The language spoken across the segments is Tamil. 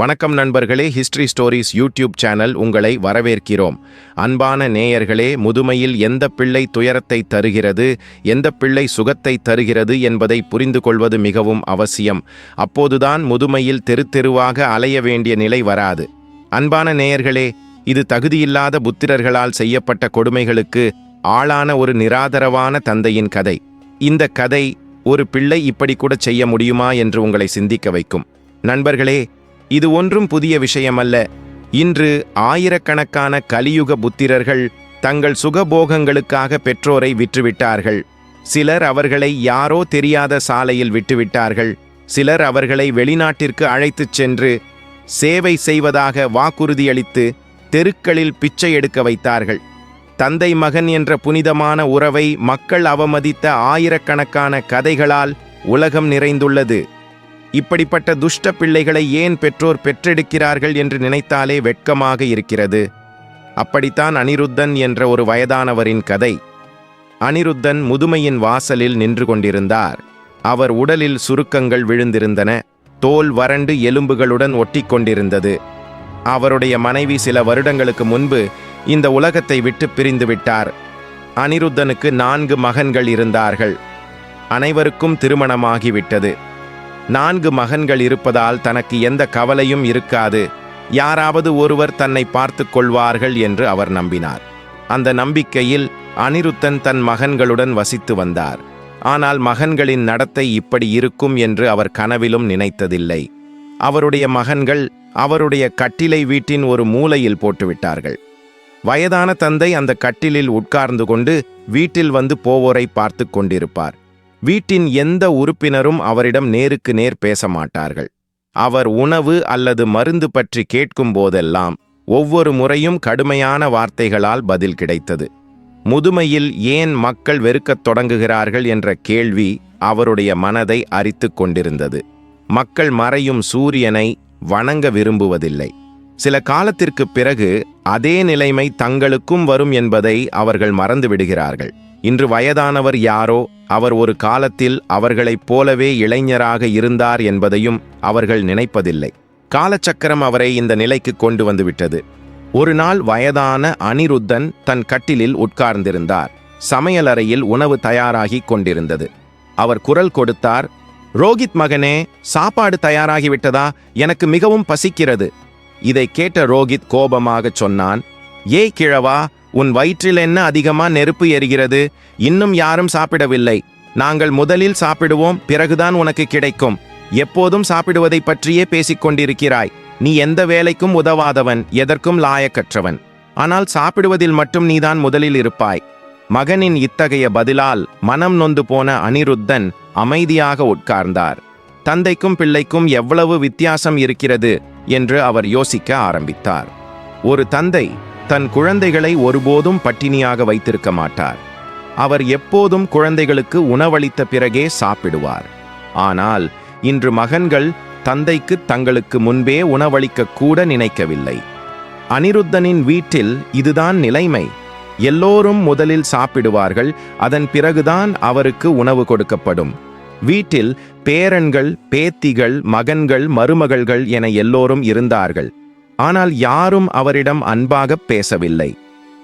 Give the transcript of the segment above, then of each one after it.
வணக்கம் நண்பர்களே ஹிஸ்டரி ஸ்டோரிஸ் யூடியூப் சேனல் உங்களை வரவேற்கிறோம். அன்பான நேயர்களே முதுமையில் எந்த பிள்ளை துயரத்தை தருகிறது எந்த பிள்ளை சுகத்தை தருகிறது என்பதை புரிந்து கொள்வது மிகவும் அவசியம். அப்போதுதான் முதுமையில் தெரு தெருவாக அலைய வேண்டிய நிலை வராது. அன்பான நேயர்களே இது தகுதியில்லாத புத்திரர்களால் செய்யப்பட்ட கொடுமைகளுக்கு ஆளான ஒரு நிராதரவான தந்தையின் கதை. இந்த கதை ஒரு பிள்ளை இப்படி கூட செய்ய முடியுமா என்று உங்களை சிந்திக்க வைக்கும். நண்பர்களே இது ஒன்றும் புதிய விஷயமல்ல. இன்று ஆயிரக்கணக்கான கலியுக புத்திரர்கள் தங்கள் சுகபோகங்களுக்காக பெற்றோரை விற்றுவிட்டார்கள். சிலர் அவர்களை யாரோ தெரியாத சாலையில் விட்டுவிட்டார்கள். சிலர் அவர்களை வெளிநாட்டிற்கு அழைத்துச் சென்று சேவை செய்வதாக வாக்குறுதியளித்து தெருக்களில் பிச்சை எடுக்க வைத்தார்கள். தந்தை மகன் என்ற புனிதமான உறவை மக்கள் அவமதித்த ஆயிரக்கணக்கான கதைகளால் உலகம் நிறைந்துள்ளது. இப்படிப்பட்ட துஷ்ட பிள்ளைகளை ஏன் பெற்றோர் பெற்றெடுக்கிறார்கள் என்று நினைத்தாலே வெட்கமாக இருக்கிறது. அப்படித்தான் அனிருத்தன் என்ற ஒரு வயதானவரின் கதை. அனிருத்தன் முதுமையின் வாசலில் நின்று கொண்டிருந்தார். அவர் உடலில் சுருக்கங்கள் விழுந்திருந்தன. தோல் வறண்டு எலும்புகளுடன் ஒட்டிக்கொண்டிருந்தது அவருடைய மனைவி சில வருடங்களுக்கு முன்பு இந்த உலகத்தை விட்டு பிரிந்து விட்டார். அனிருத்தனுக்கு நான்கு மகன்கள் இருந்தார்கள். அனைவருக்கும் திருமணமாகிவிட்டது. நான்கு மகன்கள் இருப்பதால் தனக்கு எந்த கவலையும் இருக்காது. யாராவது ஒருவர் தன்னை பார்த்து கொள்வார்கள் என்று அவர் நம்பினார். அந்த நம்பிக்கையில் அனிருத்தன் தன் மகன்களுடன் வசித்து வந்தார். ஆனால் மகன்களின் நடத்தை இப்படி இருக்கும் என்று அவர் கனவிலும் நினைத்ததில்லை. அவருடைய மகன்கள் அவருடைய கட்டிலை வீட்டின் ஒரு மூலையில் போட்டுவிட்டார்கள். வயதான தந்தை அந்த கட்டிலில் உட்கார்ந்து கொண்டு வீட்டில் வந்து போவோரை பார்த்து கொண்டிருப்பார். வீட்டின் எந்த உறுப்பினரும் அவரிடம் நேருக்கு நேர் பேச மாட்டார்கள் அவர் உணவு அல்லது மருந்து பற்றி கேட்கும் போதெல்லாம் ஒவ்வொரு முறையும் கடுமையான வார்த்தைகளால் பதில் கிடைத்தது. முதுமையில் ஏன் மக்கள் வெறுக்கத் தொடங்குகிறார்கள் என்ற கேள்வி அவருடைய மனதை அரித்துக் கொண்டிருந்தது. மக்கள் மறையும் சூரியனை வணங்க விரும்புவதில்லை. சில காலத்திற்குப் பிறகு அதே நிலைமை தங்களுக்கும் வரும் என்பதை அவர்கள் மறந்து விடுகிறார்கள் இன்று வயதானவர் யாரோ அவர் ஒரு காலத்தில் அவர்களைப் போலவே இளைஞராக இருந்தார் என்பதையும் அவர்கள் நினைப்பதில்லை. காலச்சக்கரம் அவரை இந்த நிலைக்கு கொண்டு வந்துவிட்டது. ஒரு நாள் வயதான அனிருத்தன் தன் கட்டிலில் உட்கார்ந்திருந்தார். சமையலறையில் உணவு தயாராகிக் கொண்டிருந்தது. அவர் குரல் கொடுத்தார் ரோகித் மகனே சாப்பாடு தயாராகிவிட்டதா? எனக்கு மிகவும் பசிக்கிறது. இதை கேட்ட ரோகித் கோபமாகச் சொன்னான் ஏய் கிழவா உன் வயிற்றில் என்ன அதிகமா நெருப்பு எரிகிறது? இன்னும் யாரும் சாப்பிடவில்லை. நாங்கள் முதலில் சாப்பிடுவோம் பிறகுதான் உனக்கு கிடைக்கும். எப்போதும் சாப்பிடுவதைப் பற்றியே பேசிக்கொண்டிருக்கிறாய் நீ எந்த வேலைக்கும் உதவாதவன் எதற்கும் லாயக்கற்றவன். ஆனால் சாப்பிடுவதில் மட்டும் நீதான் முதலில் இருப்பாய். மகனின் இத்தகைய பதிலால் மனம் நொந்து போன அனிருத்தன் அமைதியாக உட்கார்ந்தார். தந்தைக்கும் பிள்ளைக்கும் எவ்வளவு வித்தியாசம் இருக்கிறது என்று அவர் யோசிக்க ஆரம்பித்தார். ஒரு தந்தை தன் குழந்தைகளை ஒருபோதும் பட்டினியாக வைத்திருக்க மாட்டார். அவர் எப்போதும் குழந்தைகளுக்கு உணவளித்த பிறகே சாப்பிடுவார். ஆனால் இன்று மகன்கள் தந்தைக்கு தங்களுக்கு முன்பே உணவளிக்க கூட நினைக்கவில்லை. அனிருத்தனின் வீட்டில் இதுதான் நிலைமை. எல்லோரும் முதலில் சாப்பிடுவார்கள் அதன் பிறகுதான் அவருக்கு உணவு கொடுக்கப்படும். வீட்டில் பேரன்கள் பேத்திகள் மகன்கள் மருமகள்கள் என எல்லோரும் இருந்தார்கள். ஆனால் யாரும் அவரிடம் அன்பாகப் பேசவில்லை.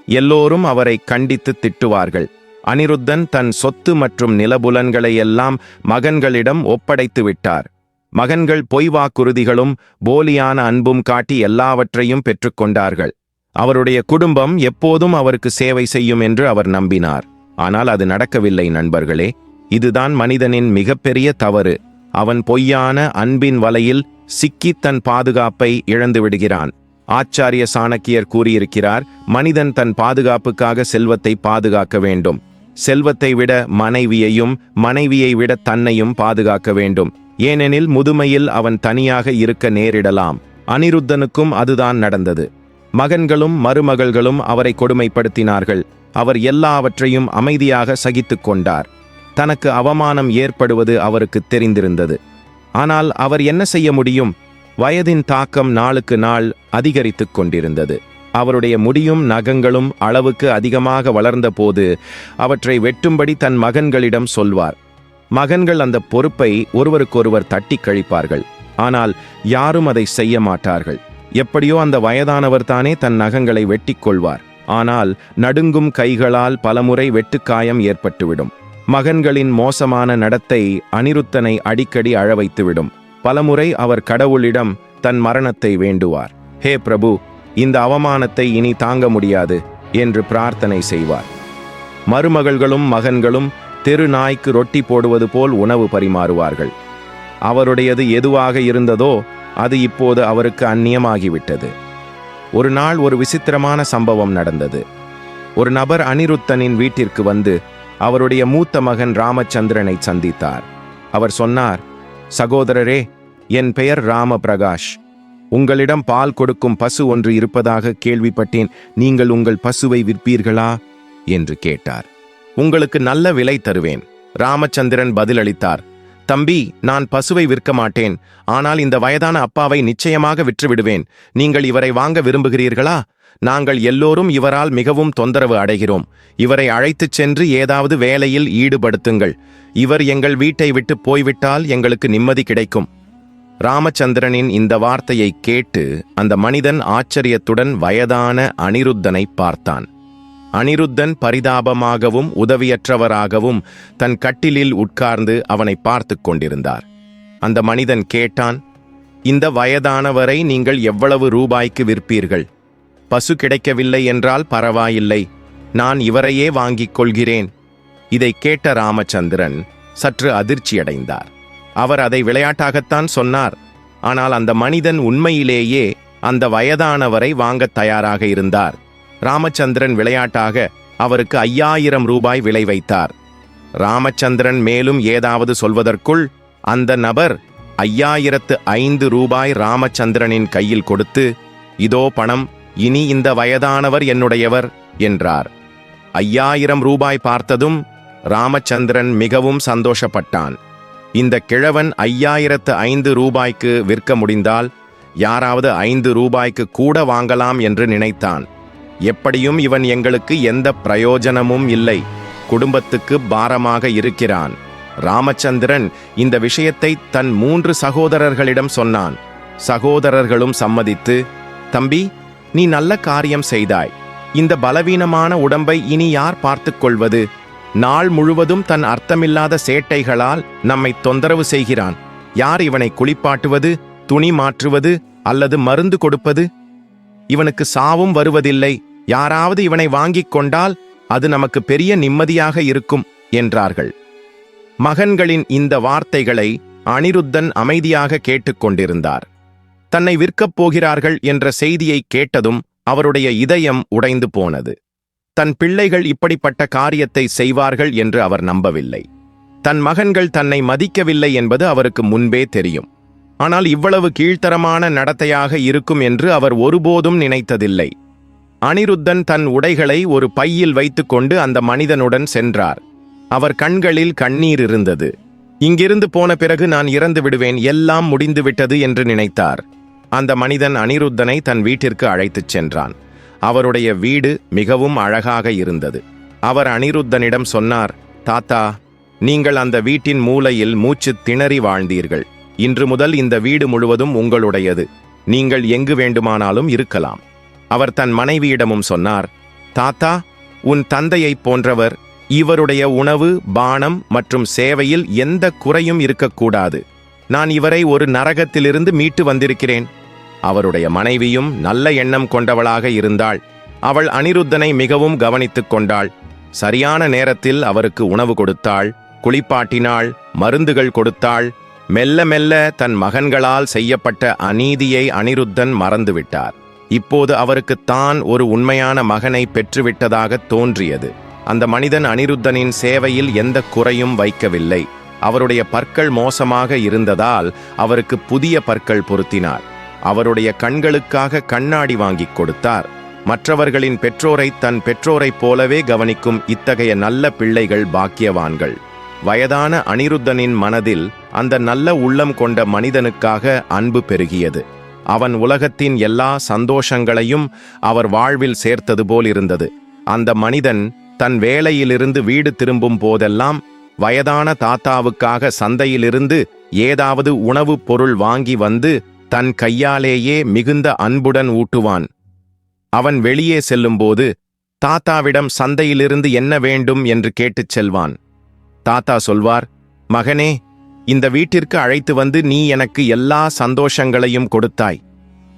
எல்லோரும் அவரை கண்டித்து திட்டுவார்கள். அனிருத்தன் தன் சொத்து மற்றும் நிலபுலன்களை எல்லாம் மகன்களிடம் ஒப்படைத்து விட்டார். மகன்கள் பொய் வாக்குறுதிகளும் போலியான அன்பும் காட்டி எல்லாவற்றையும் பெற்றுக்கொண்டார்கள் அவருடைய குடும்பம் எப்போதும் அவருக்கு சேவை செய்யும் என்று அவர் நம்பினார். ஆனால் அது நடக்கவில்லை நண்பர்களே. இதுதான் மனிதனின் மிகப்பெரிய தவறு. அவன் பொய்யான அன்பின் வலையில் சிக்கி தன் பாதுகாப்பை இழந்து விடுகிறான். ஆச்சாரிய சாணக்கியர் கூறியிருக்கிறார் மனிதன் தன் பாதுகாப்புக்காக செல்வத்தை பாதுகாக்க வேண்டும். செல்வத்தை விட மனைவியையும் மனைவியை விட தன்னையும் பாதுகாக்க வேண்டும். ஏனெனில் முதுமையில் அவன் தனியாக இருக்க நேரிடலாம். அனிருத்தனுக்கும் அதுதான் நடந்தது. மகன்களும் மருமகள்களும் அவரை கொடுமைப்படுத்தினார்கள். அவர் எல்லாவற்றையும் அமைதியாக சகித்துக் கொண்டார். தனக்கு அவமானம் ஏற்படுவது அவருக்கு தெரிந்திருந்தது. ஆனால் அவர் என்ன செய்ய முடியும்? வயதின் தாக்கம் நாளுக்கு நாள் அதிகரித்துக் கொண்டிருந்தது. அவருடைய முடியும் நகங்களும் அளவுக்கு அதிகமாக வளர்ந்தபோது அவற்றை வெட்டும்படி தன் மகன்களிடம் சொல்வார். மகன்கள் அந்த பொறுப்பை ஒருவருக்கொருவர் தட்டி கழிப்பார்கள். ஆனால் யாரும் அதை செய்ய மாட்டார்கள். எப்படியோ அந்த வயதானவர் தானே தன் நகங்களை வெட்டிக் கொள்வார். ஆனால் நடுங்கும் கைகளால் பலமுறை வெட்டுக்காயம் ஏற்பட்டுவிடும். மகன்களின் மோசமான நடத்தை அனிருத்தனை அடிக்கடி அழவைத்துவிடும். பலமுறை அவர் கடவுளிடம் தன் மரணத்தை வேண்டுவார். ஹே பிரபு இந்த அவமானத்தை இனி தாங்க முடியாது என்று பிரார்த்தனை செய்வார். மருமகள்களும் மகன்களும் தெரு நாய்க்கு ரொட்டி போடுவது போல் உணவு பரிமாறுவார்கள். அவருடையது எதுவாக இருந்ததோ அது இப்போது அவருக்கு அந்நியமாகிவிட்டது. ஒரு நாள் ஒரு விசித்திரமான சம்பவம் நடந்தது. ஒரு நபர் அனிருத்தனின் வீட்டிற்கு வந்து அவருடைய மூத்த மகன் ராமச்சந்திரனை சந்தித்தார். அவர் சொன்னார் சகோதரரே என் பெயர் ராம பிரகாஷ் உங்களிடம் பால் கொடுக்கும் பசு ஒன்று இருப்பதாக கேள்விப்பட்டேன். நீங்கள் உங்கள் பசுவை விற்பீர்களா? என்று கேட்டார். உங்களுக்கு நல்ல விலை தருவேன். ராமச்சந்திரன் பதிலளித்தார் தம்பி நான் பசுவை விற்க மாட்டேன். ஆனால் இந்த வயதான அப்பாவை நிச்சயமாக விற்றுவிடுவேன். நீங்கள் இவரை வாங்க விரும்புகிறீர்களா? நாங்கள் எல்லோரும் இவரால் மிகவும் தொந்தரவு அடைகிறோம். இவரை அழைத்துச் சென்று ஏதாவது வேலையில் ஈடுபடுத்துங்கள். இவர் எங்கள் வீட்டை விட்டு போய்விட்டால் எங்களுக்கு நிம்மதி கிடைக்கும். ராமச்சந்திரனின் இந்த வார்த்தையை கேட்டு அந்த மனிதன் ஆச்சரியத்துடன் வயதான அனிருத்தனை பார்த்தான். அனிருத்தன் பரிதாபமாகவும் உதவியற்றவராகவும் தன் கட்டிலில் உட்கார்ந்து அவனை பார்த்துக் கொண்டிருந்தார். அந்த மனிதன் கேட்டான் இந்த வயதானவரை நீங்கள் எவ்வளவு ரூபாய்க்கு விற்பீர்கள்? பசு கிடைக்கவில்லை என்றால் பரவாயில்லை. நான் இவரையே வாங்கிக் கொள்கிறேன். இதை கேட்ட ராமச்சந்திரன் சற்று அதிர்ச்சியடைந்தார். அவர் அதை விளையாட்டாகத்தான் சொன்னார். ஆனால் அந்த மனிதன் உண்மையிலேயே அந்த வயதானவரை வாங்கத் தயாராக இருந்தார். ராமச்சந்திரன் விளையாட்டாக அவருக்கு ஐயாயிரம் ரூபாய் விலை வைத்தார். ராமச்சந்திரன் மேலும் ஏதாவது சொல்வதற்குள் அந்த நபர் ஐயாயிரத்து ஐந்து ரூபாய் ராமச்சந்திரனின் கையில் கொடுத்து இதோ பணம் இனி இந்த வயதானவர் என்னுடையவர் என்றார். ஐயாயிரம் ரூபாய் பார்த்ததும் ராமச்சந்திரன் மிகவும் சந்தோஷப்பட்டான். இந்த கிழவன் ஐயாயிரத்து ஐந்து ரூபாய்க்கு விற்க முடிந்தால் யாராவது ஐந்து ரூபாய்க்கு கூட வாங்கலாம் என்று நினைத்தான். எப்படியும் இவன் எங்களுக்கு எந்த பிரயோஜனமும் இல்லை. குடும்பத்துக்கு பாரமாக இருக்கிறான். ராமச்சந்திரன் இந்த விஷயத்தை தன் மூன்று சகோதரர்களிடம் சொன்னான். சகோதரர்களும் சம்மதித்து தம்பி நீ நல்ல காரியம் செய்தாய். இந்த பலவீனமான உடம்பை இனி யார் பார்த்துக் கொள்வது? நாள் முழுவதும் தன் அர்த்தமில்லாத சேட்டைகளால் நம்மை தொந்தரவு செய்கிறான். யார் இவனை குளிப்பாட்டுவது துணி மாற்றுவது அல்லது மருந்து கொடுப்பது? இவனுக்கு சாவும் வருவதில்லை. யாராவது இவனை வாங்கிக் கொண்டால் அது நமக்கு பெரிய நிம்மதியாக இருக்கும் என்றார்கள். மகன்களின் இந்த வார்த்தைகளை அனிருத்தன் அமைதியாக கேட்டுக்கொண்டிருந்தார் தன்னை விற்கப் போகிறார்கள் என்ற செய்தியை கேட்டதும் அவருடைய இதயம் உடைந்து போனது. தன் பிள்ளைகள் இப்படிப்பட்ட காரியத்தை செய்வார்கள் என்று அவர் நம்பவில்லை. தன் மகன்கள் தன்னை மதிக்கவில்லை என்பது அவருக்கு முன்பே தெரியும். ஆனால் இவ்வளவு கீழ்த்தரமான நடத்தையாக இருக்கும் என்று அவர் ஒருபோதும் நினைத்ததில்லை. அனிருத்தன் தன் உடைகளை ஒரு பையில் வைத்துக்கொண்டு அந்த மனிதனுடன் சென்றார். அவர் கண்களில் கண்ணீர் இருந்தது. இங்கிருந்து போன பிறகு நான் இறந்து விடுவேன் எல்லாம் முடிந்துவிட்டது என்று நினைத்தார். அந்த மனிதன் அனிருத்தனை தன் வீட்டிற்கு அழைத்துச் சென்றான். அவருடைய வீடு மிகவும் அழகாக இருந்தது. அவர் அனிருத்தனிடம் சொன்னார் தாத்தா நீங்கள் அந்த வீட்டின் மூலையில் மூச்சு திணறி வாழ்ந்தீர்கள். இன்று முதல் இந்த வீடு முழுவதும் உங்களுடையது. நீங்கள் எங்கு வேண்டுமானாலும் இருக்கலாம். அவர் தன் மனைவியிடமும் சொன்னார் தாத்தா உன் தந்தையைப் போன்றவர் இவருடைய உணவு பானம் மற்றும் சேவையில் எந்த குறையும் இருக்கக்கூடாது. நான் இவரை ஒரு நரகத்திலிருந்து மீட்டு வந்திருக்கிறேன். அவருடைய மனைவியும் நல்ல எண்ணம் கொண்டவளாக இருந்தாள். அவள் அனிருத்தனை மிகவும் கவனித்துக் கொண்டாள். சரியான நேரத்தில் அவருக்கு உணவு கொடுத்தாள் குளிப்பாட்டினாள் மருந்துகள் கொடுத்தாள். மெல்ல மெல்ல தன் மகன்களால் செய்யப்பட்ட அநீதியை அனிருத்தன் மறந்துவிட்டார். இப்போது அவருக்கு தான் ஒரு உண்மையான மகனை பெற்றுவிட்டதாக தோன்றியது. அந்த மனிதன் அனிருத்தனின் சேவையில் எந்த குறையும் வைக்கவில்லை. அவருடைய பற்கள் மோசமாக இருந்ததால் அவருக்கு புதிய பற்கள் பொருத்தினார். அவருடைய கண்களுக்காக கண்ணாடி வாங்கிக் கொடுத்தார். மற்றவர்களின் பெற்றோரை தன் பெற்றோரைப் போலவே கவனிக்கும் இத்தகைய நல்ல பிள்ளைகள் பாக்கியவான்கள். வயதான அனிருத்தனின் மனதில் அந்த நல்ல உள்ளம் கொண்ட மனிதனுக்காக அன்பு பெருகியது. அவன் உலகத்தின் எல்லா சந்தோஷங்களையும் அவர் வாழ்வில் சேர்த்தது போல் இருந்தது அந்த மனிதன் தன் வேலையிலிருந்து வீடு திரும்பும் போதெல்லாம் வயதான தாத்தாவுக்காக சந்தையிலிருந்து ஏதாவது உணவுப் பொருள் வாங்கி வந்து தன் கையாலேயே மிகுந்த அன்புடன் ஊட்டுவான். அவன் வெளியே செல்லும்போது தாத்தாவிடம் சந்தையிலிருந்து என்ன வேண்டும்? என்று கேட்டுச் செல்வான். தாத்தா சொல்வார் மகனே இந்த வீட்டிற்கு அழைத்து வந்து நீ எனக்கு எல்லா சந்தோஷங்களையும் கொடுத்தாய்.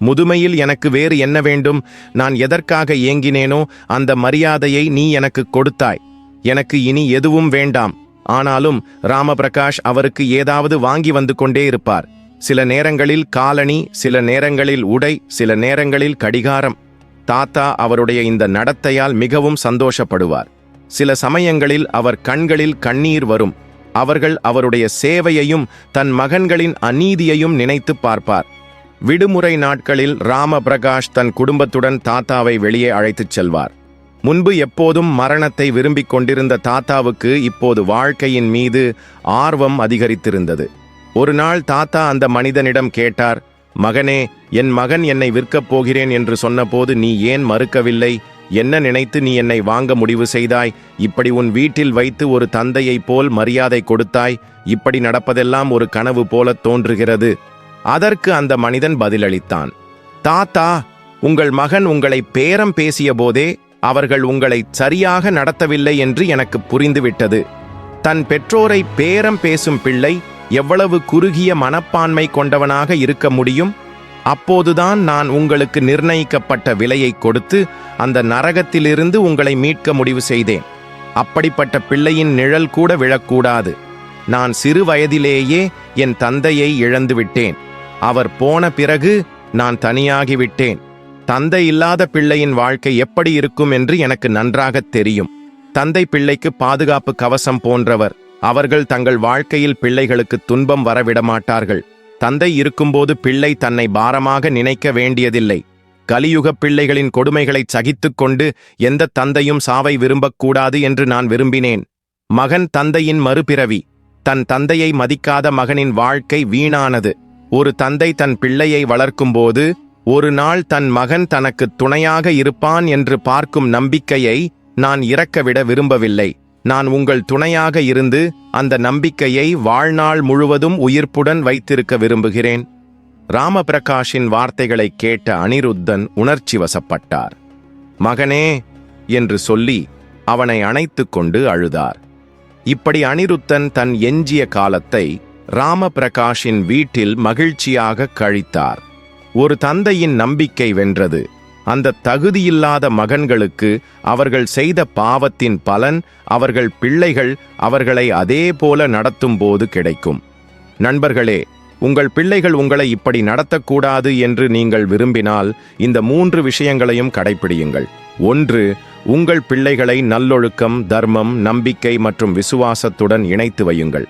முதுமையில் எனக்கு வேறு என்ன வேண்டும்? நான் எதற்காக ஏங்கினேனோ அந்த மரியாதையை நீ எனக்கு கொடுத்தாய். எனக்கு இனி எதுவும் வேண்டாம். ஆனாலும் ராமபிரகாஷ் அவருக்கு ஏதாவது வாங்கி வந்து கொண்டே இருப்பார். சில நேரங்களில் காலணி சில நேரங்களில் உடை சில நேரங்களில் கடிகாரம். தாத்தா அவருடைய இந்த நடத்தையால் மிகவும் சந்தோஷப்படுவார். சில சமயங்களில் அவர் கண்களில் கண்ணீர் வரும். அவர்கள் அவருடைய சேவையையும் தன் மகன்களின் அநீதியையும் நினைத்து பார்ப்பார். விடுமுறை நாட்களில் ராமபிரகாஷ் தன் குடும்பத்துடன் தாத்தாவை வெளியே அழைத்துச் செல்வார். முன்பு எப்போதும் மரணத்தை விரும்பிக் கொண்டிருந்த தாத்தாவுக்கு இப்போது வாழ்க்கையின் மீது ஆர்வம் அதிகரித்திருந்தது. ஒரு நாள் தாத்தா அந்த மனிதனிடம் கேட்டார் மகனே என் மகன் என்னை விற்கப் போகிறேன் என்று சொன்னபோது நீ ஏன் மறுக்கவில்லை? என்ன நினைத்து நீ என்னை வாங்க முடிவு செய்தாய்? இப்படி உன் வீட்டில் வைத்து ஒரு தந்தையைப் போல் மரியாதை கொடுத்தாய்? இப்படி நடப்பதெல்லாம் ஒரு கனவு போலத் தோன்றுகிறது. அதற்கு அந்த மனிதன் பதிலளித்தான் தாத்தா உங்கள் மகன் உங்களை பேரம் பேசிய போதே அவர்கள் உங்களை சரியாக நடத்தவில்லை என்று எனக்கு புரிந்துவிட்டது. தன் பெற்றோரை பேரம் பேசும் பிள்ளை எவ்வளவு குறுகிய மனப்பான்மை கொண்டவனாக இருக்க முடியும்? அப்போதுதான் நான் உங்களுக்கு நிர்ணயிக்கப்பட்ட விலையை கொடுத்து அந்த நரகத்திலிருந்து உங்களை மீட்க முடிவு செய்தேன். அப்படிப்பட்ட பிள்ளையின் நிழல் கூட விழக்கூடாது. நான் சிறு வயதிலேயே என் தந்தையை இழந்துவிட்டேன். அவர் போன பிறகு நான் தனியாகிவிட்டேன். தந்தை இல்லாத பிள்ளையின் வாழ்க்கை எப்படி இருக்கும் என்று எனக்கு நன்றாகத் தெரியும். தந்தை பிள்ளைக்கு பாதுகாப்பு கவசம் போன்றவர். அவர்கள் தங்கள் வாழ்க்கையில் பிள்ளைகளுக்கு துன்பம் வரவிடமாட்டார்கள். தந்தை இருக்கும்போது பிள்ளை தன்னை பாரமாக நினைக்க வேண்டியதில்லை. கலியுக பிள்ளைகளின் கொடுமைகளை சகித்துக் கொண்டு எந்த தந்தையும் சாவை விரும்பக்கூடாது என்று நான் விரும்பினேன். மகன் தந்தையின் மறுபிறவி. தன் தந்தையை மதிக்காத மகனின் வாழ்க்கை வீணானது. ஒரு தந்தை தன் பிள்ளையை வளர்க்கும்போது ஒரு நாள் தன் மகன் தனக்கு துணையாக இருப்பான் என்று பார்க்கும் நம்பிக்கையை நான் இறக்கவிட விரும்பவில்லை. நான் உங்கள் துணையாக இருந்து அந்த நம்பிக்கையை வாழ்நாள் முழுவதும் உயிர்ப்புடன் வைத்திருக்க விரும்புகிறேன். ராமபிரகாஷின் வார்த்தைகளை கேட்ட அனிருத்தன் உணர்ச்சி வசப்பட்டார் மகனே என்று சொல்லி அவனை அணைத்துக் கொண்டு அழுதார். இப்படி அனிருத்தன் தன் எஞ்சிய காலத்தை ராமபிரகாஷின் வீட்டில் மகிழ்ச்சியாக கழித்தார். ஒரு தந்தையின் நம்பிக்கை வென்றது. அந்த தகுதியில்லாத மகன்களுக்கு அவர்கள் செய்த பாவத்தின் பலன் அவர்கள் பிள்ளைகள் அவர்களை அதே போல நடத்தும் போது கிடைக்கும். நண்பர்களே உங்கள் பிள்ளைகள் உங்களை இப்படி நடத்தக்கூடாது என்று நீங்கள் விரும்பினால் இந்த மூன்று விஷயங்களையும் கடைப்பிடியுங்கள். ஒன்று உங்கள் பிள்ளைகளை நல்லொழுக்கம் தர்மம் நம்பிக்கை மற்றும் விசுவாசத்துடன் இணைத்து வையுங்கள்.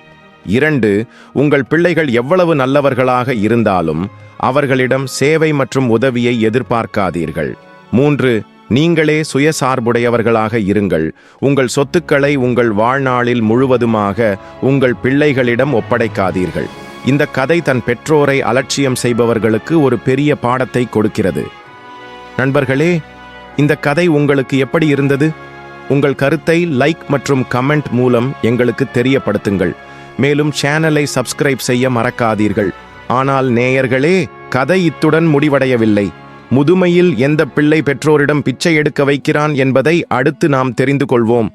இரண்டு உங்கள் பிள்ளைகள் எவ்வளவு நல்லவர்களாக இருந்தாலும் அவர்களிடம் சேவை மற்றும் உதவியை எதிர்பார்க்காதீர்கள். மூன்று நீங்களே சுயசார்புடையவர்களாக இருங்கள். உங்கள் சொத்துக்களை உங்கள் வாழ்நாளில் முழுவதுமாக உங்கள் பிள்ளைகளிடம் ஒப்படைக்காதீர்கள். இந்த கதை தன் பெற்றோரை அலட்சியம் செய்பவர்களுக்கு ஒரு பெரிய பாடத்தை கொடுக்கிறது. நண்பர்களே இந்த கதை உங்களுக்கு எப்படி இருந்தது? உங்கள் கருத்தை லைக் மற்றும் கமெண்ட் மூலம் எங்களுக்கு தெரியப்படுத்துங்கள். மேலும் சேனலை சப்ஸ்கிரைப் செய்ய மறக்காதீர்கள். ஆனால் நேயர்களே கதை இத்துடன் முடிவடையவில்லை. முதுமையில் எந்த பிள்ளை பெற்றோரிடம் பிச்சை எடுக்க வைக்கிறான் என்பதை அடுத்து நாம் தெரிந்து கொள்வோம்.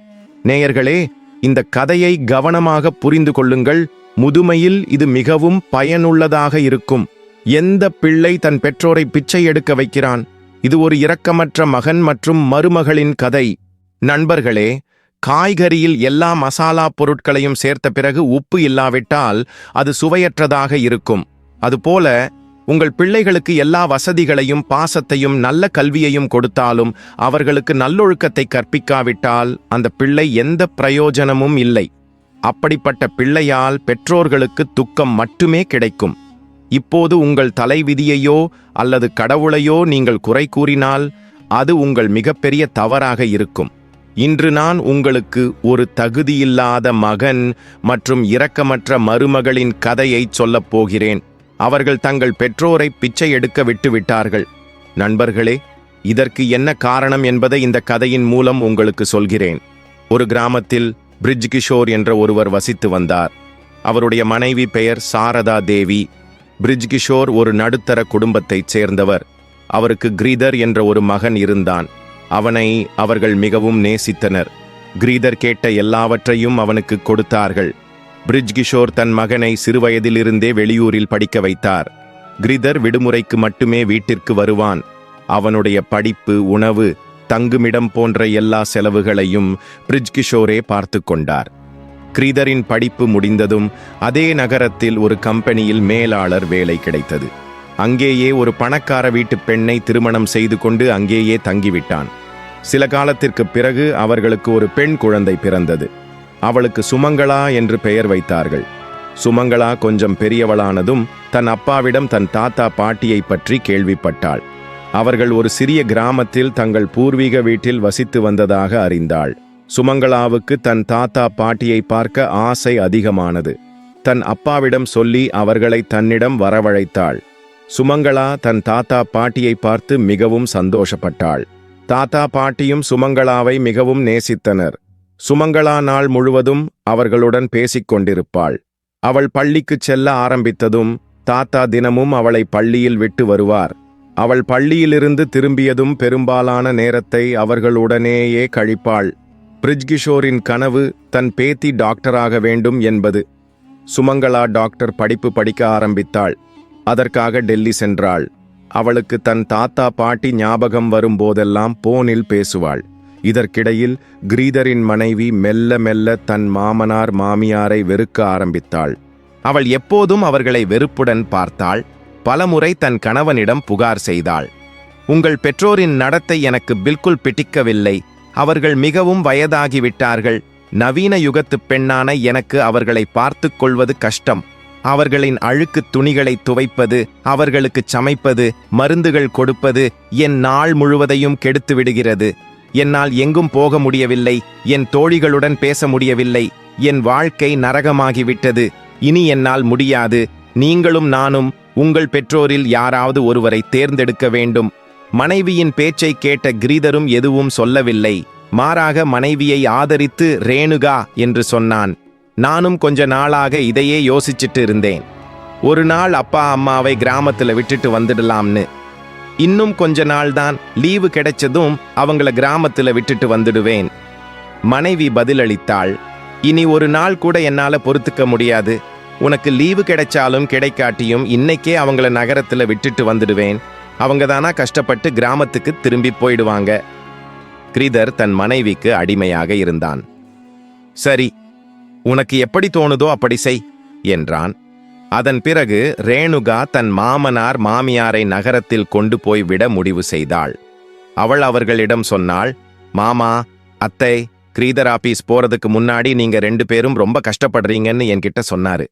நேயர்களே இந்த கதையை கவனமாக புரிந்து கொள்ளுங்கள். முதுமையில் இது மிகவும் பயனுள்ளதாக இருக்கும். எந்த பிள்ளை தன் பெற்றோரை பிச்சை எடுக்க வைக்கிறான்? இது ஒரு இரக்கமற்ற மகன் மற்றும் மருமகளின் கதை. நண்பர்களே காய்கறியில் எல்லா மசாலா பொருட்களையும் சேர்த்த பிறகு உப்பு இல்லாவிட்டால் அது சுவையற்றதாக இருக்கும். அதுபோல உங்கள் பிள்ளைகளுக்கு எல்லா வசதிகளையும் பாசத்தையும் நல்ல கல்வியையும் கொடுத்தாலும் அவர்களுக்கு நல்லொழுக்கத்தை கற்பிக்காவிட்டால் அந்த பிள்ளை எந்த பிரயோஜனமும் இல்லை. அப்படிப்பட்ட பிள்ளையால் பெற்றோர்களுக்கு துக்கம் மட்டுமே கிடைக்கும். இப்போது உங்கள் தலைவிதியையோ அல்லது கடவுளையோ நீங்கள் குறை கூறினால் அது உங்கள் மிகப்பெரிய தவறாக இருக்கும். இன்று நான் உங்களுக்கு ஒரு தகுதியில்லாத மகன் மற்றும் இரக்கமற்ற மருமகளின் கதையைச் சொல்லப் போகிறேன். அவர்கள் தங்கள் பெற்றோரை பிச்சை எடுக்க விட்டுவிட்டார்கள் நண்பர்களே இதற்கு என்ன காரணம் என்பதை இந்த கதையின் மூலம் உங்களுக்கு சொல்கிறேன். ஒரு கிராமத்தில் பிரிட்ஜ் கிஷோர் என்ற ஒருவர் வசித்து வந்தார். அவருடைய மனைவி பெயர் சாரதா தேவி. பிரிட்ஜ் கிஷோர் ஒரு நடுத்தர குடும்பத்தைச் சேர்ந்தவர். அவருக்கு கிரீதர் என்ற ஒரு மகன் இருந்தான். அவனை அவர்கள் மிகவும் நேசித்தனர். கிரீதர் கேட்ட எல்லாவற்றையும் அவனுக்கு கொடுத்தார்கள். பிரிட்ஜ் கிஷோர் தன் மகனை சிறுவயதிலிருந்தே வெளியூரில் படிக்க வைத்தார். கிரிதர் விடுமுறைக்கு மட்டுமே வீட்டிற்கு வருவான். அவனுடைய படிப்பு உணவு தங்குமிடம் போன்ற எல்லா செலவுகளையும் பிரிட்ஜ் கிஷோரே பார்த்து கொண்டார். கிரீதரின் படிப்பு முடிந்ததும் அதே நகரத்தில் ஒரு கம்பெனியில் மேலாளர் வேலை கிடைத்தது. அங்கேயே ஒரு பணக்கார வீட்டு பெண்ணை திருமணம் செய்து கொண்டு அங்கேயே தங்கிவிட்டான். சில காலத்திற்கு பிறகு அவர்களுக்கு ஒரு பெண் குழந்தை பிறந்தது. அவளுக்கு சுமங்களா என்று பெயர் வைத்தார்கள். சுமங்களா கொஞ்சம் பெரியவளானதும் தன் அப்பாவிடம் தன் தாத்தா பாட்டியை பற்றி கேள்விப்பட்டாள். அவர்கள் ஒரு சிறிய கிராமத்தில் தங்கள் பூர்வீக வீட்டில் வசித்து வந்ததாக அறிந்தாள். சுமங்களாவுக்கு தன் தாத்தா பாட்டியை பார்க்க ஆசை அதிகமானது. தன் அப்பாவிடம் சொல்லி அவர்களை தன்னிடம் வரவழைத்தாள். சுமங்களா தன் தாத்தா பாட்டியை பார்த்து மிகவும் சந்தோஷப்பட்டாள். தாத்தா பாட்டியும் சுமங்களாவை மிகவும் நேசித்தனர். சுமங்களா நாள் முழுவதும் அவர்களுடன் பேசிக் கொண்டிருப்பாள். அவள் பள்ளிக்குச் செல்ல ஆரம்பித்ததும் தாத்தா தினமும் அவளை பள்ளியில் விட்டு வருவார். அவள் பள்ளியிலிருந்து திரும்பியதும் பெரும்பாலான நேரத்தை அவர்களுடனேயே கழிப்பாள். பிரிஜ்கிஷோரின் கனவு தன் பேத்தி டாக்டராக வேண்டும் என்பது. சுமங்களா டாக்டர் படிப்பு படிக்க ஆரம்பித்தாள். அதற்காக டெல்லி சென்றாள். அவளுக்கு தன் தாத்தா பாட்டி ஞாபகம் வரும்போதெல்லாம் போனில் பேசுவாள். இதற்கிடையில் கிரீதரின் மனைவி மெல்ல மெல்ல தன் மாமனார் மாமியாரை வெறுக்க ஆரம்பித்தாள். அவள் எப்போதும் அவர்களை வெறுப்புடன் பார்த்தாள். பலமுறை தன் கணவனிடம் புகார் செய்தாள். உங்கள் பெற்றோரின் நடத்தை எனக்கு பில்குல் பிடிக்கவில்லை. அவர்கள் மிகவும் வயதாகிவிட்டார்கள் நவீன யுகத்து பெண்ணான எனக்கு அவர்களை பார்த்து கொள்வது கஷ்டம். அவர்களின் அழுக்கு துணிகளை துவைப்பது அவர்களுக்கு சமைப்பது மருந்துகள் கொடுப்பது என் நாள் முழுவதையும் கெடுத்து விடுகிறது. என்னால் எங்கும் போக முடியவில்லை என் தோழிகளுடன் பேச முடியவில்லை என் வாழ்க்கை நரகமாகிவிட்டது. இனி என்னால் முடியாது. நீங்களும் நானும் உங்கள் பெற்றோரில் யாராவது ஒருவரை தேர்ந்தெடுக்க வேண்டும். மனைவியின் பேச்சை கேட்ட கிரீதரும் எதுவும் சொல்லவில்லை. மாறாக மனைவியை ஆதரித்து ரேணுகா என்று சொன்னான். நானும் கொஞ்ச நாளாக இதையே யோசிச்சுட்டு இருந்தேன் ஒரு நாள் அப்பா அம்மாவை கிராமத்தில் விட்டுட்டு வந்துடலாம்னு. இன்னும் கொஞ்ச நாள் தான் லீவு கிடைச்சதும் அவங்கள கிராமத்தில் விட்டுட்டு வந்துடுவேன். மனைவி பதிலளித்தாள் இனி ஒரு நாள் கூட என்னால் பொறுத்துக்க முடியாது. உனக்கு லீவு கிடைச்சாலும் கிடைக்காட்டியும் இன்னைக்கே அவங்கள நகரத்தில் விட்டுட்டு வந்துடுவேன். அவங்க தானா கஷ்டப்பட்டு கிராமத்துக்கு திரும்பி போயிடுவாங்க. கிரிதர் தன் மனைவிக்கு அடிமையாக இருந்தான். சரி உனக்கு எப்படி தோணுதோ அப்படி செய் என்றான். அதன் பிறகு ரேணுகா தன் மாமனார் மாமியாரை நகரத்தில் கொண்டு போய் விட முடிவு செய்தாள். அவள் அவர்களிடம் சொன்னாள் மாமா அத்தை கிரீதர் ஆபீஸ் போறதுக்கு முன்னாடி நீங்க ரெண்டு பேரும் ரொம்ப கஷ்டப்படுறீங்கன்னு என்கிட்ட சொன்னாரு.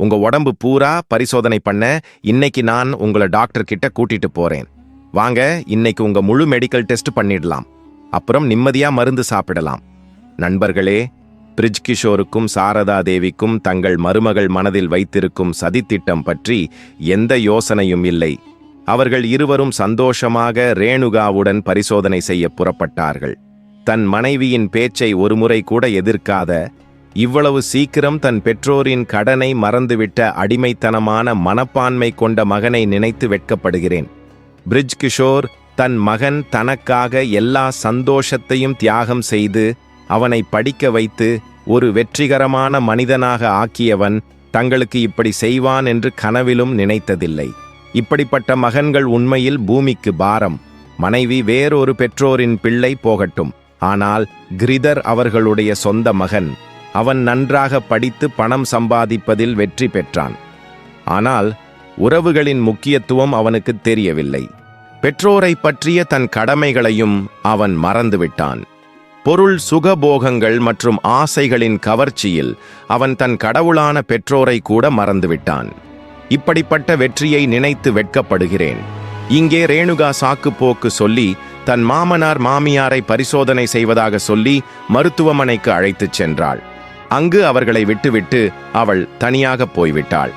உங்க உடம்பு பூரா பரிசோதனை பண்ண இன்னைக்கு நான் உங்களை டாக்டர் கிட்ட கூட்டிட்டு போறேன். வாங்க இன்னைக்கு உங்க முழு மெடிக்கல் டெஸ்ட் பண்ணிடலாம். அப்புறம் நிம்மதியா மருந்து சாப்பிடலாம். நண்பர்களே பிரிஜ் கிஷோருக்கும் சாரதா தேவிக்கும் தங்கள் மருமகள் மனதில் வைத்திருக்கும் சதித்திட்டம் பற்றி எந்த யோசனையும் இல்லை. அவர்கள் இருவரும் சந்தோஷமாக ரேணுகாவுடன் பரிசோதனை செய்ய புறப்பட்டார்கள். தன் மனைவியின் பேச்சை ஒருமுறை கூட எதிர்க்காத இவ்வளவு சீக்கிரம் தன் பெற்றோரின் கடனை மறந்துவிட்ட அடிமைத்தனமான மனப்பான்மை கொண்ட மகனை நினைத்து வெட்கப்படுகிறேன். பிரிஜ் கிஷோர் தன் மகன் தனக்காக எல்லா சந்தோஷத்தையும் தியாகம் செய்து அவனை படிக்க வைத்து ஒரு வெற்றிகரமான மனிதனாக ஆக்கியவன் தங்களுக்கு இப்படி செய்வான் என்று கனவிலும் நினைத்ததில்லை. இப்படிப்பட்ட மகன்கள் உண்மையில் பூமிக்கு பாரம். மனைவி வேறொரு பெற்றோரின் பிள்ளை போகட்டும். ஆனால் கிரிதர் அவர்களுடைய சொந்த மகன். அவன் நன்றாக படித்து பணம் சம்பாதிப்பதில் வெற்றி பெற்றான். ஆனால் உறவுகளின் முக்கியத்துவம் அவனுக்கு தெரியவில்லை. பெற்றோரை பற்றிய தன் கடமைகளையும் அவன் மறந்துவிட்டான். பொருள் சுகபோகங்கள் மற்றும் ஆசைகளின் கவர்ச்சியில் அவன் தன் கடவுளான பெற்றோரை கூட மறந்துவிட்டான். இப்படிப்பட்ட வெற்றியை நினைத்து வெட்கப்படுகிறேன். இங்கே ரேணுகா சாக்குப்போக்கு சொல்லி தன் மாமனார் மாமியாரை பரிசோதனை செய்வதாக சொல்லி மருத்துவமனைக்கு அழைத்துச் சென்றாள். அங்கு அவர்களை விட்டுவிட்டு அவள் தனியாக போய்விட்டாள்.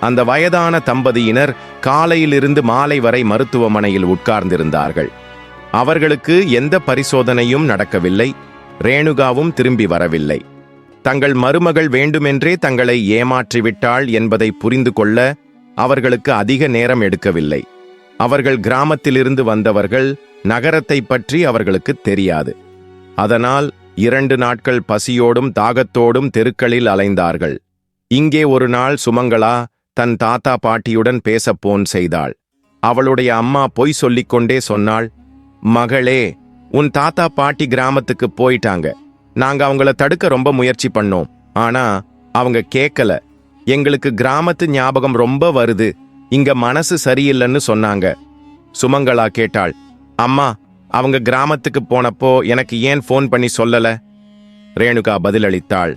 அந்த வயதான தம்பதியினர் காலையிலிருந்து மாலை வரை மருத்துவமனையில் உட்கார்ந்திருந்தார்கள். அவர்களுக்கு எந்த பரிசோதனையும் நடக்கவில்லை. ரேணுகாவும் திரும்பி வரவில்லை. தங்கள் மருமகள் வேண்டுமென்றே தங்களை ஏமாற்றிவிட்டாள் என்பதை புரிந்து கொள்ள அவர்களுக்கு அதிக நேரம் எடுக்கவில்லை. அவர்கள் கிராமத்திலிருந்து வந்தவர்கள் நகரத்தை பற்றி அவர்களுக்கு தெரியாது. அதனால் இரண்டு நாட்கள் பசியோடும் தாகத்தோடும் தெருக்களில் அலைந்தார்கள். இங்கே ஒரு நாள் சுமங்களா தன் தாத்தா பாட்டியுடன் பேச போன் செய்தாள். அவளுடைய அம்மா பொய் சொல்லிக்கொண்டே சொன்னாள். மகளே உன் தாத்தா பாட்டி கிராமத்துக்கு போயிட்டாங்க. நாங்க அவங்கள தடுக்க ரொம்ப முயற்சி பண்ணோம். ஆனா அவங்க கேட்கல எங்களுக்கு கிராமத்து ஞாபகம் ரொம்ப வருது. இங்க மனசு சரியில்லைன்னு சொன்னாங்க. சுமங்களா கேட்டாள் அம்மா அவங்க கிராமத்துக்கு போனப்போ எனக்கு ஏன் ஃபோன் பண்ணி சொல்லல? ரேணுகா பதிலளித்தாள்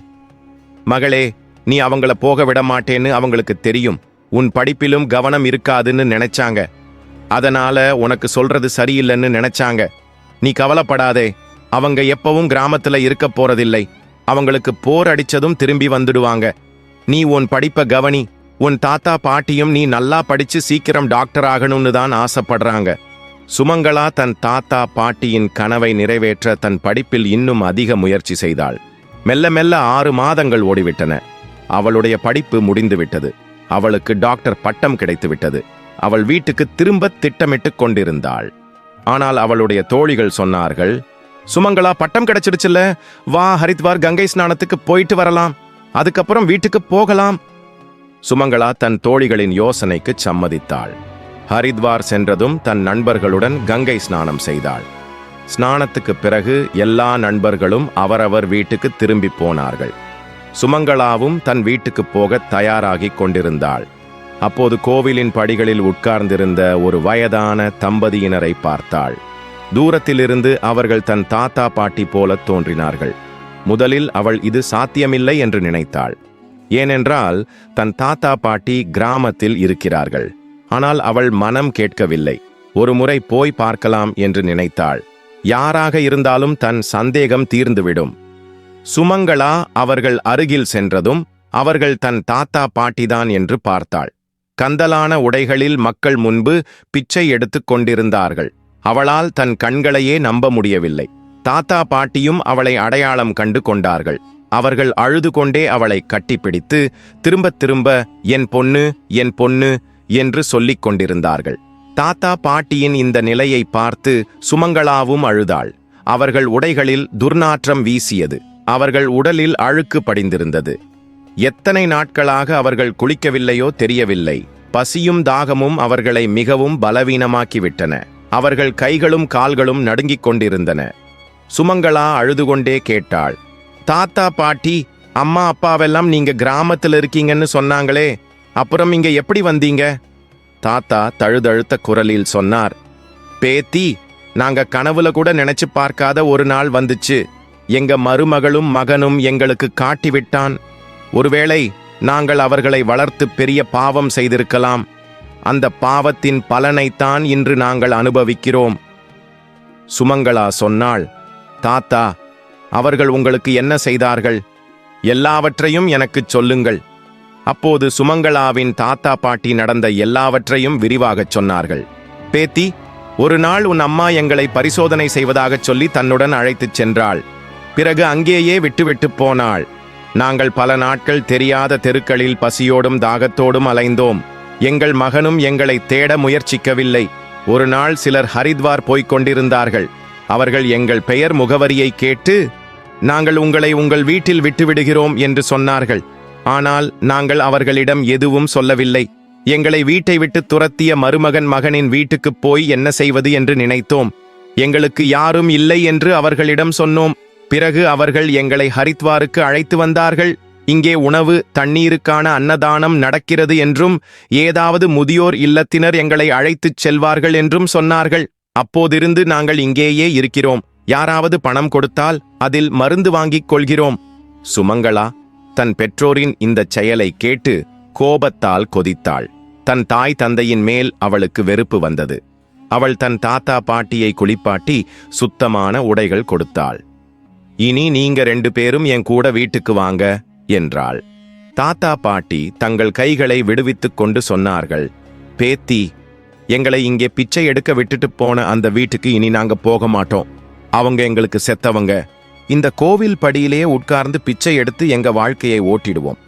மகளே நீ அவங்கள போக விட மாட்டேன்னு அவங்களுக்கு தெரியும். உன் படிப்பிலும் கவனம் இருக்காதுன்னு நினைச்சாங்க. அதனால உனக்கு சொல்றது சரியில்லைன்னு நினைச்சாங்க. நீ கவலைப்படாதே. அவங்க எப்பவும் கிராமத்துல இருக்க போறதில்லை. அவங்களுக்கு போர் அடிச்சதும் திரும்பி வந்துடுவாங்க. நீ உன் படிப்ப கவனி. உன் தாத்தா பாட்டியும் நீ நல்லா படிச்சு சீக்கிரம் டாக்டர் ஆகணும்னு தான் ஆசைப்படுறாங்க. சுமங்களா தன் தாத்தா பாட்டியின் கனவை நிறைவேற்ற தன் படிப்பில் இன்னும் அதிக முயற்சி செய்தாள். மெல்ல மெல்ல ஆறு மாதங்கள் ஓடிவிட்டன. அவளுடைய படிப்பு முடிந்துவிட்டது. அவளுக்கு டாக்டர் பட்டம் கிடைத்துவிட்டது. அவள் வீட்டுக்கு திரும்ப திட்டமிட்டு கொண்டிருந்தாள். ஆனால் அவளுடைய தோழிகள் சொன்னார்கள் சுமங்களா பட்டம் கிடைச்சிடுச்சுல்ல வா ஹரித்வார் கங்கை ஸ்நானத்துக்கு போயிட்டு வரலாம். அதுக்கப்புறம் வீட்டுக்கு போகலாம். சுமங்களா தன் தோழிகளின் யோசனைக்கு சம்மதித்தாள். ஹரித்வார் சென்றதும் தன் நண்பர்களுடன் கங்கை ஸ்நானம் செய்தாள். ஸ்நானத்துக்கு பிறகு எல்லா நண்பர்களும் அவரவர் வீட்டுக்கு திரும்பி போனார்கள். சுமங்களாவும் தன் வீட்டுக்கு போக தயாராகிக் கொண்டிருந்தாள். அப்போது கோவிலின் படிகளில் உட்கார்ந்திருந்த ஒரு வயதான தம்பதியினரை பார்த்தாள். தூரத்திலிருந்து அவர்கள் தன் தாத்தா பாட்டி போல தோன்றினார்கள். முதலில் அவள் இது சாத்தியமில்லை என்று நினைத்தாள். ஏனென்றால் தன் தாத்தா பாட்டி கிராமத்தில் இருக்கிறார்கள். ஆனால் அவள் மனம் கேட்கவில்லை. ஒரு முறை போய் பார்க்கலாம் என்று நினைத்தாள். யாராக இருந்தாலும் தன் சந்தேகம் தீர்ந்துவிடும். சுமங்களா அவர்கள் அருகில் சென்றதும் அவர்கள் தன் தாத்தா பாட்டிதான் என்று பார்த்தாள். கந்தலான உடைகளில் மக்கள் முன்பு பிச்சை எடுத்துக் கொண்டிருந்தார்கள். அவளால் தன் கண்களையே நம்ப முடியவில்லை. தாத்தா பாட்டியும் அவளை அடையாளம் கண்டு கொண்டார்கள். அவர்கள் அழுது கொண்டே அவளை கட்டிப்பிடித்து திரும்பத் திரும்ப என் பொண்ணு என் பொண்ணு என்று சொல்லிக் கொண்டிருந்தார்கள். தாத்தா பாட்டியின் இந்த நிலையை பார்த்து சுமங்களாவும் அழுதாள். அவர்கள் உடைகளில் துர்நாற்றம் வீசியது. அவர்கள் உடலில் அழுக்கு படிந்திருந்தது. எத்தனை நாட்களாக அவர்கள் குளிக்கவில்லையோ தெரியவில்லை. பசியும் தாகமும் அவர்களை மிகவும் பலவீனமாக்கிவிட்டன. அவர்கள் கைகளும் கால்களும் நடுங்கிக் கொண்டிருந்தன. சுமங்களா அழுது கொண்டே கேட்டாள் தாத்தா பாட்டி அம்மா அப்பாவெல்லாம் நீங்க கிராமத்தில் இருக்கீங்கன்னு சொன்னாங்களே அப்புறம் இங்க எப்படி வந்தீங்க? தாத்தா தழுதழுத்த குரலில் சொன்னார் பேத்தி நாங்க கனவுல கூட நினைச்சு பார்க்காத ஒரு நாள் வந்துச்சு. எங்க மருமகளும் மகனும் எங்களுக்கு காட்டிவிட்டான். ஒருவேளை நாங்கள் அவர்களை வளர்த்து பெரிய பாவம் செய்திருக்கலாம். அந்த பாவத்தின் பலனைத்தான் இன்று நாங்கள் அனுபவிக்கிறோம். சுமங்களா சொன்னாள் தாத்தா அவர்கள் உங்களுக்கு என்ன செய்தார்கள்? எல்லாவற்றையும் எனக்குச் சொல்லுங்கள். அப்போது சுமங்களாவின் தாத்தா பாட்டி நடந்த எல்லாவற்றையும் விரிவாகச் சொன்னார்கள். பேத்தி ஒரு நாள் உன் அம்மா எங்களை பரிசோதனை செய்வதாகச் சொல்லி தன்னுடன் அழைத்துச் சென்றாள். பிறகு அங்கேயே விட்டுவிட்டு போனாள். நாங்கள் பல நாட்கள் தெரியாத தெருக்களில் பசியோடும் தாகத்தோடும் அலைந்தோம். எங்கள் மகனும் எங்களை தேட முயற்சிக்கவில்லை. ஒரு நாள் சிலர் ஹரித்வார் போய்க் கொண்டிருந்தார்கள். அவர்கள் எங்கள் பெயர் முகவரியை கேட்டு நாங்கள் உங்களை உங்கள் வீட்டில் விட்டுவிடுகிறோம் என்று சொன்னார்கள். ஆனால் நாங்கள் அவர்களிடம் எதுவும் சொல்லவில்லை. எங்களை வீட்டை விட்டு துரத்திய மருமகன் மகனின் வீட்டுக்குப் போய் என்ன செய்வது என்று நினைத்தோம். எங்களுக்கு யாரும் இல்லை என்று அவர்களிடம் சொன்னோம். பிறகு அவர்கள் எங்களை ஹரித்வாருக்கு அழைத்து வந்தார்கள். இங்கே உணவு தண்ணீருக்கான அன்னதானம் நடக்கிறது என்றும் ஏதாவது முதியோர் இல்லத்தினர் எங்களை அழைத்துச் செல்வார்கள் என்றும் சொன்னார்கள். அப்போதிருந்து நாங்கள் இங்கேயே இருக்கிறோம். யாராவது பணம் கொடுத்தால் அதில் மருந்து வாங்கிக் கொள்கிறோம். சுமங்களா தன் பெற்றோரின் இந்தச் செயலை கேட்டு கோபத்தால் கொதித்தாள். தன் தாய் தந்தையின் மேல் அவளுக்கு வெறுப்பு வந்தது. அவள் தன் தாத்தா பாட்டியை குளிப்பாட்டி சுத்தமான உடைகள் கொடுத்தாள். இனி நீங்க ரெண்டு பேரும் என் கூட வீட்டுக்கு வாங்க என்றாள். தாத்தா பாட்டி தங்கள் கைகளை விடுவித்துக் கொண்டு சொன்னார்கள். பேத்தி எங்களை இங்கே பிச்சை எடுக்க விட்டுட்டு போன அந்த வீட்டுக்கு இனி நாங்க போக மாட்டோம். அவங்க எங்களுக்கு செத்தவங்க. இந்த கோவில் படியிலே உட்கார்ந்து பிச்சை எடுத்து எங்க வாழ்க்கையை ஓட்டிடுவோம்.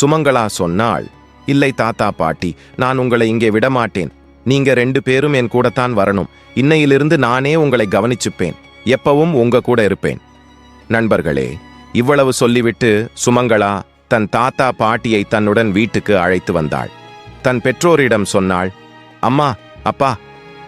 சுமங்களா சொன்னாள். இல்லை தாத்தா பாட்டி நான் உங்களை இங்கே விடமாட்டேன். நீங்க ரெண்டு பேரும் என் கூடத்தான் வரணும். இன்னையிலிருந்து நானே உங்களை கவனிச்சுப்பேன். எப்பவும் உங்க கூட இருப்பேன். நண்பர்களே இவ்வளவு சொல்லிவிட்டு சுமங்களா தன் தாத்தா பாட்டியை தன்னுடன் வீட்டுக்கு அழைத்து வந்தாள். தன் பெற்றோரிடம் சொன்னாள் அம்மா அப்பா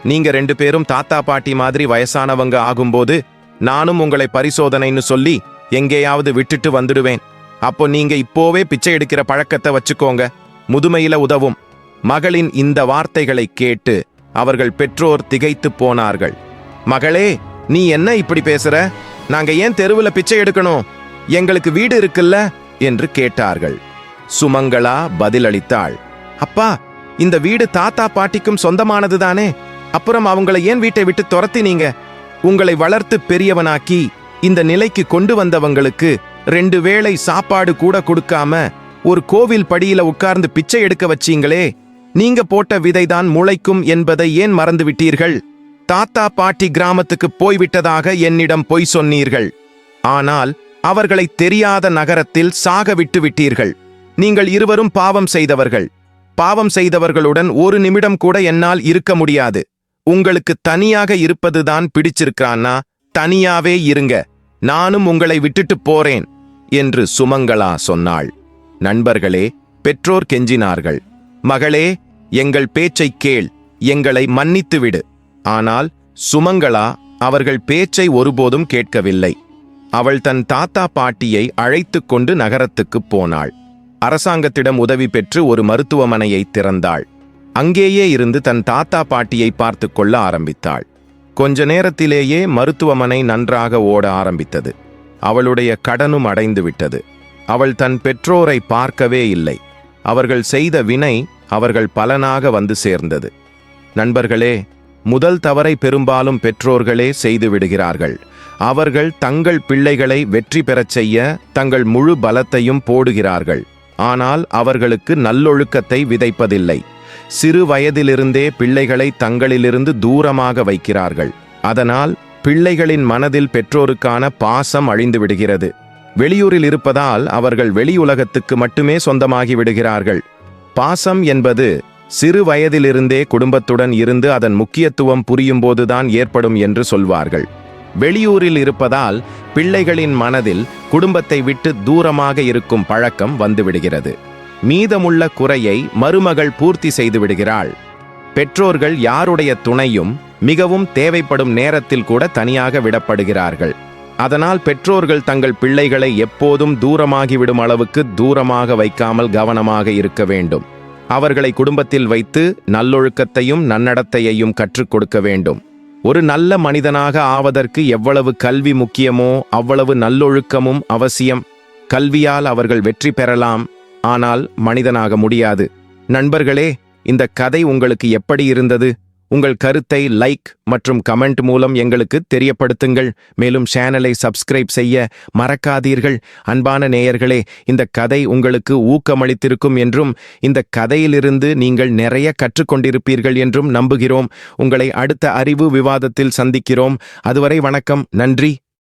நீங்க ரெண்டு பேரும் தாத்தா பாட்டி மாதிரி வயசானவங்க ஆகும்போது நானும் உங்களை பரிசோதனைன்னு சொல்லி எங்கேயாவது விட்டுட்டு வந்துடுவேன். அப்போ நீங்க இப்போவே பிச்சை எடுக்கிற பழக்கத்தை வச்சுக்கோங்க. முதுமையில உதவும். மகளின் இந்த வார்த்தைகளை கேட்டு அவர்கள் பெற்றோர் திகைத்து போனார்கள். மகளே நீ என்ன இப்படி பேசுற? நாங்க ஏன் தெருவுல பிச்சை எடுக்கணும்? எங்களுக்கு வீடு இருக்குல்ல? என்று கேட்டார்கள். சுமங்களா பதிலளித்தாள். அப்பா இந்த வீடு தாத்தா பாட்டிக்கும் சொந்தமானதுதானே? அப்புறம் அவங்களை ஏன் வீட்டை விட்டு துரத்தினீங்க? உங்களை வளர்த்து பெரியவனாக்கி இந்த நிலைக்கு கொண்டு வந்தவங்களுக்கு ரெண்டு வேளை சாப்பாடு கூட கொடுக்காம ஒரு கோவில் படியில உட்கார்ந்து பிச்சை எடுக்க வச்சீங்களே? நீங்க போட்ட விதைதான் முளைக்கும் என்பதை ஏன் மறந்து விட்டீர்கள் தாத்தா பாட்டி கிராமத்துக்கு போய்விட்டதாக என்னிடம் பொய் சொன்னீர்கள். ஆனால் அவர்களை தெரியாத நகரத்தில் சாக விட்டு விட்டீர்கள். நீங்கள் இருவரும் பாவம் செய்தவர்கள். பாவம் செய்தவர்களுடன் ஒரு நிமிடம் கூட என்னால் இருக்க முடியாது. உங்களுக்கு தனியாக இருப்பதுதான் பிடிச்சிருக்கிறான்னா தனியாவே இருங்க. நானும் உங்களை விட்டுட்டு போறேன் என்று சுமங்களா சொன்னாள். நண்பர்களே பெற்றோர் கெஞ்சினார்கள். மகளே எங்கள் பேச்சைக் கேள். எங்களை மன்னித்துவிடு ஆனால் சுமங்களா அவர்கள் பேச்சை ஒருபோதும் கேட்கவில்லை. அவள் தன் தாத்தா பாட்டியை அழைத்து கொண்டு நகரத்துக்குப் போனாள். அரசாங்கத்திடம் உதவி பெற்று ஒரு மருத்துவமனையை திறந்தாள். அங்கேயே இருந்து தன் தாத்தா பாட்டியை பார்த்து கொள்ள ஆரம்பித்தாள். கொஞ்ச நேரத்திலேயே மருத்துவமனை நன்றாக ஓட ஆரம்பித்தது. அவளுடைய கடனும் அடைந்து விட்டது. அவள் தன் பெற்றோரை பார்க்கவே இல்லை. அவர்கள் செய்த வினை அவர்கள் பலனாக வந்து சேர்ந்தது. நண்பர்களே முதல் தவறை பெரும்பாலும் பெற்றோர்களே செய்து விடுகிறார்கள். அவர்கள் தங்கள் பிள்ளைகளை வெற்றி பெறச் செய்ய தங்கள் முழு பலத்தையும் போடுகிறார்கள். ஆனால் அவர்களுக்கு நல்லொழுக்கத்தை விதைப்பதில்லை. சிறு வயதிலிருந்தே பிள்ளைகளை தங்களிலிருந்து தூரமாக வைக்கிறார்கள். அதனால் பிள்ளைகளின் மனதில் பெற்றோருக்கான பாசம் அழிந்து விடுகிறது. வெளியூரில் இருப்பதால் அவர்கள் வெளியுலகத்துக்கு மட்டுமே சொந்தமாகி விடுகிறார்கள். பாசம் என்பது சிறு வயதிலிருந்தே குடும்பத்துடன் இருந்து அதன் முக்கியத்துவம் புரியும்போதுதான் ஏற்படும் என்று சொல்வார்கள். வெளியூரில் இருப்பதால் பிள்ளைகளின் மனதில் குடும்பத்தை விட்டு தூரமாக இருக்கும் பழக்கம் வந்துவிடுகிறது. மீதமுள்ள குறையை மருமகள் பூர்த்தி செய்துவிடுகிறாள் பெற்றோர்கள் யாருடைய துணையும் மிகவும் தேவைப்படும் நேரத்தில் கூட தனியாக விடப்படுகிறார்கள். அதனால் பெற்றோர்கள் தங்கள் பிள்ளைகளை எப்போதும் தூரமாகிவிடும் அளவுக்கு தூரமாக வைக்காமல் கவனமாக இருக்க வேண்டும். அவர்களை குடும்பத்தில் வைத்து நல்லொழுக்கத்தையும் நன்னடத்தையையும் கற்றுக் கொடுக்க வேண்டும். ஒரு நல்ல மனிதனாக ஆவதற்கு எவ்வளவு கல்வி முக்கியமோ அவ்வளவு நல்லொழுக்கமும் அவசியம். கல்வியால் அவர்கள் வெற்றி பெறலாம் ஆனால் மனிதனாக முடியாது. நண்பர்களே இந்த கதை உங்களுக்கு எப்படி இருந்தது? உங்கள் கருத்தை லைக் மற்றும் கமெண்ட் மூலம் எங்களுக்கு தெரியப்படுத்துங்கள். மேலும் சேனலை சப்ஸ்கிரைப் செய்ய மறக்காதீர்கள். அன்பான நேயர்களே இந்த கதை உங்களுக்கு ஊக்கமளித்திருக்கும் என்றும் இந்த கதையிலிருந்து நீங்கள் நிறைய கற்றுக்கொண்டிருப்பீர்கள் என்றும் நம்புகிறோம். உங்களை அடுத்த அறிவு விவாதத்தில் சந்திக்கிறோம். அதுவரை வணக்கம். நன்றி.